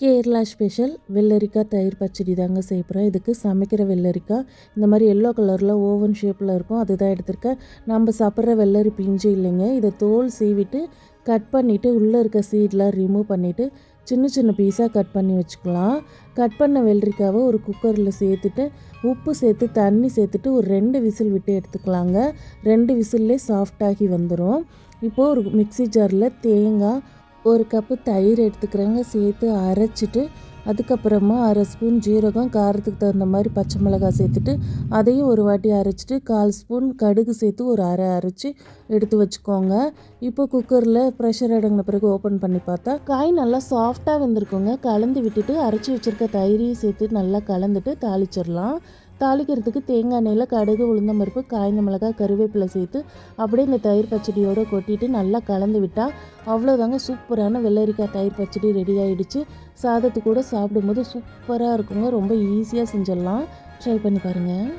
Kerala special வெள்ளரிக்காய் தயிர் பச்சடி தாங்க செய்ய இதுக்கு சமைக்கிற வெள்ளரிக்காய் இந்த மாதிரி எல்லோ கலரில் ஓவன் ஷேப்பில் இருக்கும். அதுதான் எடுத்திருக்கேன். நம்ம சாப்பிட்ற வெள்ளரி பிஞ்சு இல்லைங்க. இதை தோல் சீவிட்டு கட் பண்ணிவிட்டு உள்ளே இருக்க சீட்லாம் ரிமூவ் பண்ணிவிட்டு சின்ன சின்ன பீஸாக கட் பண்ணி வச்சுக்கலாம். கட் பண்ண வெள்ளரிக்காவை ஒரு குக்கரில் சேர்த்துட்டு உப்பு சேர்த்து தண்ணி சேர்த்துட்டு ஒரு ரெண்டு விசில் விட்டு எடுத்துக்கலாங்க. ரெண்டு விசில்லே சாஃப்டாகி வந்துடும் இப்போது ஒரு மிக்சி ஜாரில் தேங்காய் ஒரு கப்பு தயிர் எடுத்துக்கிறேங்க. சேர்த்து அரைச்சிட்டு அதுக்கப்புறமா அரை ஸ்பூன் ஜீரகம் காரத்துக்கு தகுந்த மாதிரி பச்சை மிளகாய் சேர்த்துட்டு அதையும் ஒரு வாட்டி அரைச்சிட்டு கால் ஸ்பூன் கடுகு சேர்த்து ஒரு அரை அரைச்சி எடுத்து வச்சுக்கோங்க. இப்போ குக்கரில் ப்ரெஷர் அடங்கின பிறகு ஓப்பன் பண்ணி பார்த்தா காய் நல்லா சாஃப்டாக வெந்திருக்குங்க. கலந்து விட்டுட்டு அரைச்சி வச்சுருக்க தயிரையும் சேர்த்து நல்லா கலந்துட்டு தாளிச்சிடலாம். தாளிக்கிறதுக்கு தேங்காய் எண்ணெயில் கடுகு உளுந்தம் பருப்பு காய்ந்த மிளகாய் கருவேப்பிலை சேர்த்து அப்படியே இந்த தயிர் பச்சடியோடு கொட்டிட்டு நல்லா கலந்து விட்டால் அவ்வளோதாங்க சூப்பரான வெள்ளரிக்காய் தயிர் பச்சடி ரெடி ஆகிடுச்சு சாதத்து கூட சாப்பிடும்போது சூப்பராக இருக்குங்க. ரொம்ப ஈஸியாக செஞ்சிடலாம். ட்ரை பண்ணி பாருங்கள்